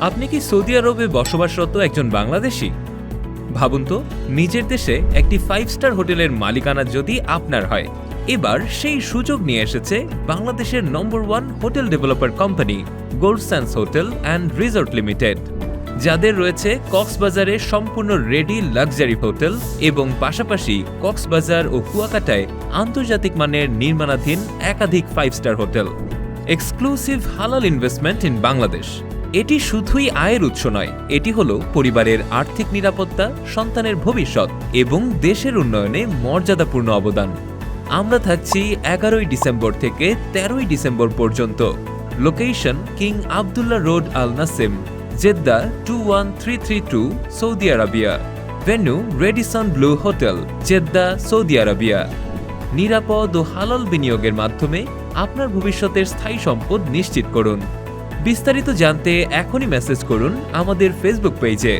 আপনি কি সৌদি আরবে বসবাসরত একজন বাংলাদেশি? ভাবুন তো, নিজের দেশে একটি ফাইভ স্টার হোটেলের মালিকানা যদি আপনার হয়, এবার সেই সুযোগ নিয়ে এসেছে বাংলাদেশের number one hotel developer company Goldsands hotel and resort limited. যাদের রয়েছে কক্সবাজারে সম্পূর্ণ রেডি লাক্সারি হোটেল এবং পাশাপাশি কক্সবাজার ও কুয়াকাটায় আন্তর্জাতিক মানের নির্মাণাধীন একাধিক five star hotel. Exclusive halal investment in Bangladesh এটি শুধুই আয়ের উৎস নয়, এটি হলো পরিবারের আর্থিক নিরাপত্তা, সন্তানের ভবিষ্যৎ এবং দেশের উন্নয়নে মর্যাদাপূর্ণ অবদান। আমরা থাকছি এগারোই ডিসেম্বর থেকে তেরোই ডিসেম্বর পর্যন্ত। Location King Abdullah road Al Naseem Jeddah two one three three two Saudi Arabia venue Radisson Blu hotel Jeddah Saudi Arabia নিরাপদ ও হালাল বিনিয়োগের মাধ্যমে আপনার ভবিষ্যতের স্থায়ী সম্পদ নিশ্চিত করুন। বিস্তারিত জানতে এখনই মেসেজ করুন আমাদের ফেসবুক পেজে